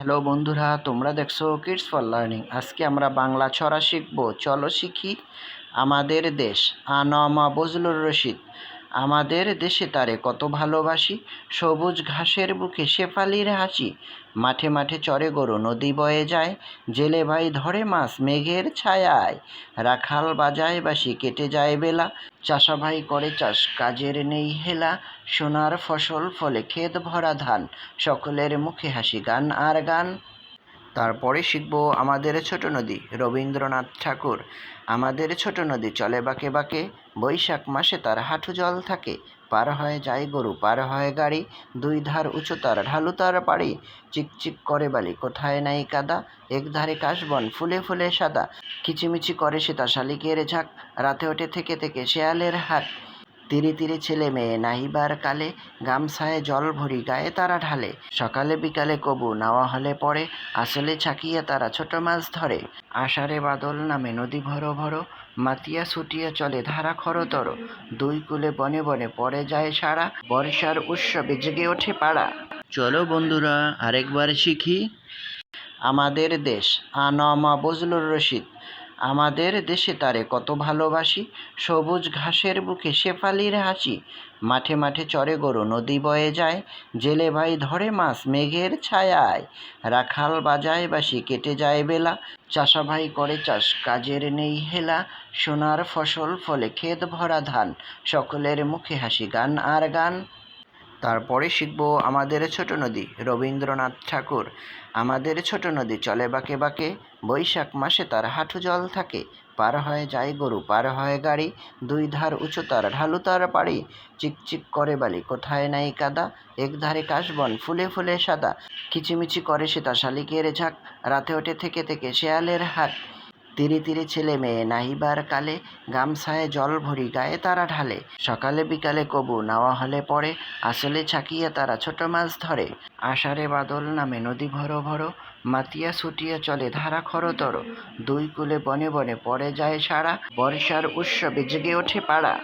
Hello বন্ধুরা, তোমরা দেখছ কিডস ফর লার্নিং আজকে আমরা বাংলা ছড়া শিখব। চলো শিখি আমাদের দেশ। আনামা বজলুর রশিদ। আমাদের দেশে তারে কত ভালোবাসি। সবুজ ঘাসের বুকে শেফালির হাসি মাঠে মাঠে চরে গরু নদী বয়ে যায়। জেলে ভাই ধরে মাছ মেঘের ছায়ায়। রাখাল বাজায় বাসি কেটে যায় বেলা। চাষা ভাই করে চাষ কাজের নেই হেলা, সোনার ফসল, ফলে ক্ষেত ভরা ধান, সকলের মুখে হাসি গান আর গান। তারপরে শিখব আমাদের ছোট নদী। রবীন্দ্রনাথ ঠাকুর, আমাদের ছোট নদী চলে বাঁকে বাঁকে। বৈশাখ মাসে তার হাঁটু জল থাকে। পার হয়ে যায় গরু, পার হয় গাড়ি। দুই ধার উঁচু তার ঢালু তার পাড়ি চিকচিক করে বালি, কোথায় নাই কাদা? এক ধারে কাশবন ফুলে ফুলে সাদা। কিচিমিচি করে সে তা শালিকের ঝাঁক। রাতে ওঠে থেকে থেকে শেয়ালের হাট তিরি তিরি ছেলে মেয়ে নাহিবার কালে গামছায় জল ভরি গায়ে তারা ঢালে। সকালে বিকালে কবু, নাওয়া হলে পরে, আসলে ছাকিয়ে তারা ছোট মাছ ধরে। আষাঢ়ে বাদল নামে নদী ভরো ভরো, মাতিয়া ছুটিয়ে চলে ধারা খরতর। দুই কুলে বনে বনে পড়ে যায় সারা বর্ষার উৎসবে জেগে ওঠে পাড়া। চলো বন্ধুরা, আরেকবার শিখি। আমাদের দেশ আনামা বজলুর রশিদ। আমাদের দেশে তারে কত ভালোবাসি। সবুজ ঘাসের বুকে শেফালির হাসি। মাঠে মাঠে চরে গরু নদী বয়ে যায়। জেলে ভাই ধরে মাছ মেঘের ছায়ায়। রাখাল বাজায় বাসি কেটে যায় বেলা। চাষা ভাই করে চাষ, কাজের নেই হেলা। সোনার ফসল ফলে ক্ষেত ভরা ধান। সকলের মুখে হাসি, গান আর গান। তারপরে শিখব আমাদের ছোট নদী, রবীন্দ্রনাথ ঠাকুর। আমাদের ছোট নদী চলে বাঁকে বাঁকে, বৈশাখ মাসে তার হাঁটু জল থাকে। পার হয়ে যায় গরু, পার হয় গাড়ি, দুই ধার উঁচু তার ঢালু তার পাড়ি চিকচিক করে বালি, কোথায় নাই কাদা, এক ধারে কাশবন ফুলে ফুলে সাদা। কিচিমিচি করে সে তা শালিকের ঝাঁক, রাতে ওঠে থেকে থেকে শেয়ালের হাট তিরি তিরি ছেলে মেয়ে নাহিবার কালে গামছায় জল ভরি গায়ে তারা ঢালে। সকালে বিকালে কবু, নাওয়া হলে পড়ে আসলে ছাকিয়ে তারা ছোট মাছ ধরে। আষাঢ়ে বাদল নামে নদী ভরো ভরো, মাতিয়া ছুটিয়া চলে ধারা খরতর। দুই কুলে বনে বনে পড়ে যায় সারা বর্ষার উৎসবে জেগে ওঠে পাড়া।